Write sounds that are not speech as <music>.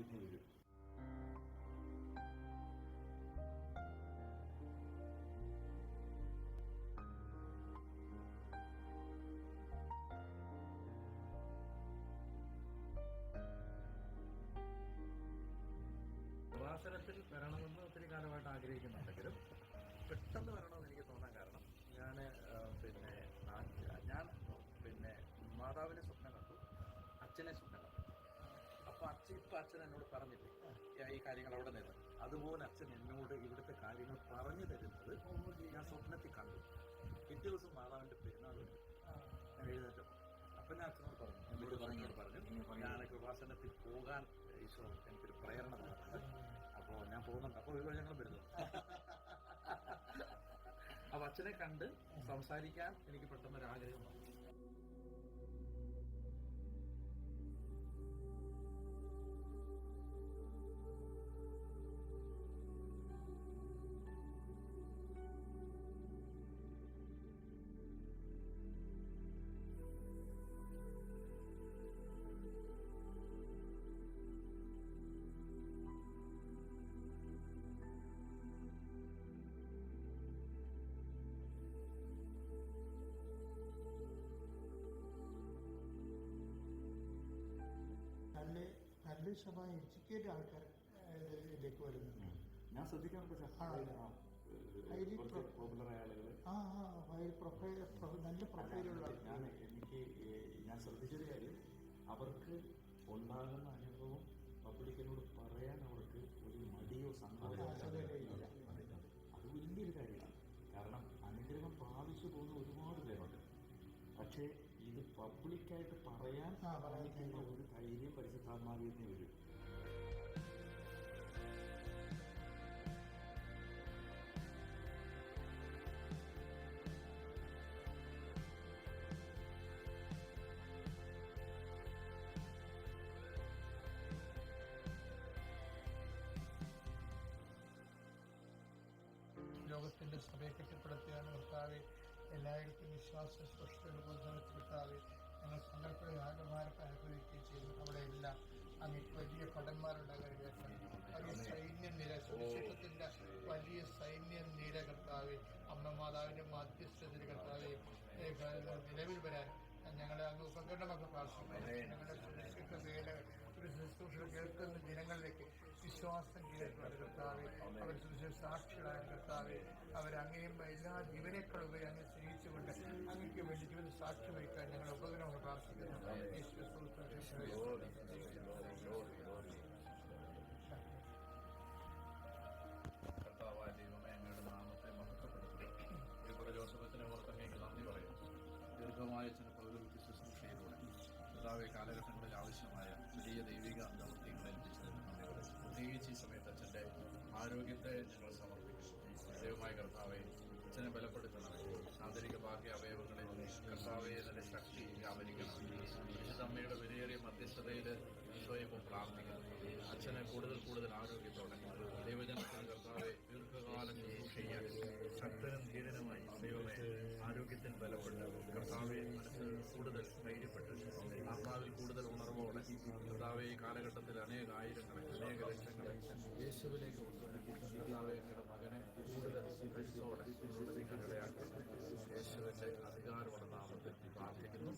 നിന്ന് വരും. കൃപാസനത്തിൽ വരണമെന്ന് ഒത്തിരി കാലമായിട്ട് ആഗ്രഹിക്കുന്നുണ്ടെങ്കിലും പെട്ടെന്ന് വരണമെന്ന് എനിക്ക് തോന്നാൻ കാരണം ഞാൻ പിന്നെ ഞാൻ പിന്നെ മാതാവിനെ സ്വപ്നം കണ്ടു അച്ഛനെ സ്വപ്നം അപ്പൊ അച്ഛൻ ഇപ്പൊ അച്ഛൻ എന്നോട് പറഞ്ഞില്ലേ? ഈ- ഈ കാര്യങ്ങൾ അവിടെ നിന്ന് അതുപോലെ അച്ഛൻ എന്നോട് ഇവിടുത്തെ കാര്യങ്ങൾ പറഞ്ഞു തരുന്നത് ഞാൻ സ്വപ്നത്തിൽ കണ്ടു. പിറ്റേ ദിവസം മാതാവിന്റെ പെരുന്നാൾ വരും. ഞാൻ എഴുന്നേറ്റം. അപ്പൊ ഞാൻ അച്ഛനോട് പറഞ്ഞു എന്നോട് പറഞ്ഞോട് പറഞ്ഞു ഞാൻ കൃപാസനത്തിൽ പോകാൻ ഈശ്വരൻ എനിക്കൊരു പ്രേരണ തന്നിട്ടുണ്ട്. അപ്പോ ഞാൻ പോകുന്നുണ്ട്. അപ്പൊ ഒരു ഞങ്ങൾ വരുന്നു <laughs> അപ്പൊ അച്ഛനെ കണ്ട് സംസാരിക്കാൻ എനിക്ക് പെട്ടെന്ന് ഒരു ആഗ്രഹം വന്നു. ശതമാനം എഡ്യൂക്കേറ്റഡ് ആൾക്കാർ ഇതിലേക്ക് വരുന്നുണ്ട്. ഞാൻ ശ്രദ്ധിക്കാറുണ്ട് ആളുകൾ ആ ആ പ്രൊഫൈൽ നല്ല പ്രൊഫൈലുള്ള എനിക്ക് ഞാൻ ശ്രദ്ധിച്ചൊരു കാര്യം. അവർക്ക് ഉണ്ടാകുന്ന അനുഭവം പബ്ലിക്കിനോട് പറയാൻ അവർക്ക് ഒരു മടിയോ സങ്കടമോ ഇല്ല. അത് വലിയൊരു കാര്യമാണ്. കാരണം അനുഗ്രഹം പ്രാപിച്ചു പോകുന്ന ഒരുപാട് പേരുണ്ട്. പക്ഷേ ഇത് പബ്ലിക്കായിട്ട് പറയാൻ സാധിക്കുന്ന ഒരു ധൈര്യം പരിശുദ്ധാത്മാവിൽ നിന്ന് വരും. ലോകത്തിന്റെ സഭയെ കെട്ടിപ്പടുത്തിയാണ് കർത്താവ്. എല്ലായിടത്തും വിശ്വാസ സ്പഷ്ടത കർത്താവ് ഞങ്ങൾ സങ്കല്പ ആഗ്രഹമാരൊക്കെ അനുഭവിക്കുകയും ചെയ്തു അവിടെ എല്ലാം അങ്ങേക്ക് വലിയ ഭടന്മാരുണ്ടാകാൻ വലിയ സൈന്യ നിര സുരക്ഷിതത്തിന്റെ വലിയ സൈന്യ നിര കർത്താവ് അമ്മ മാതാവിന്റെ മധ്യസ്ഥതയിൽ കർത്താവ് നിലവിൽ വരാൻ ഞങ്ങളെ അങ്ങ് ഉപകരണമൊക്കെ പ്രാർത്ഥിക്കുന്നു. ഞങ്ങളുടെ സുരക്ഷിത വേല ഒരു ശുശ്രൂഷ കേൾക്കുന്ന ജനങ്ങളിലേക്ക് വിശ്വാസം കേൾക്കുന്നത് കർത്താവെ അവർ സുരക്ഷിത സാക്ഷികളായ കർത്താവെ അവരങ്ങനെയും എല്ലാ ജീവനേക്കാളുപരി അങ്ങ് സ്നേഹിച്ചുകൊണ്ട് അങ്ങക്ക് വേണ്ടി ജീവിത സാക്ഷി വഹിക്കാൻ ഞങ്ങൾ ഉപകരണമൊക്കെ പ്രാർത്ഥിക്കുന്നു. ദൈവമായ കർത്താവെ അച്ഛനെ ബലപ്പെടുത്തണമേ ആന്തരിക ബാഹ്യ അവയവങ്ങളിൽ കർത്താവെ നല്ല ശക്തി വ്യാപരിക്കണം. വിശുദ്ധമ്മയുടെ വിലയേറിയ മധ്യസ്ഥതയിൽ ഈശോയെ പ്രാർത്ഥിക്കണം അച്ഛനെ കൂടുതൽ കൂടുതൽ ആരോഗ്യത്തോടെ. ദൈവജനത്തിന് കർത്താവെ ദീർഘകാലം ചെയ്യാൻ ശക്തനും ധീരനുമായി ദൈവമേ ആരോഗ്യത്തിന് ബലപ്പെട്ട് കർത്താവെ മനസ്സിൽ കൂടുതൽ ധൈര്യപ്പെട്ട്. ആത്മാവിൽ കൂടുതൽ ഉണർവോടെ കർത്താവെ ഈ കാലഘട്ടത്തിൽ അനേക ആയിരങ്ങളെ അനേക ലക്ഷങ്ങളെ യേശുവിലേക്ക് കൊണ്ടുവരാൻ കർത്താവെ ഞങ്ങളുടെ മകനെ കൂടുതൽ പരിസോടെ ഇടയാക്കുന്നു യേശുവിന്റെ അധികാരമുള്ള നാമത്തിൽ പ്രാർത്ഥിക്കുന്നു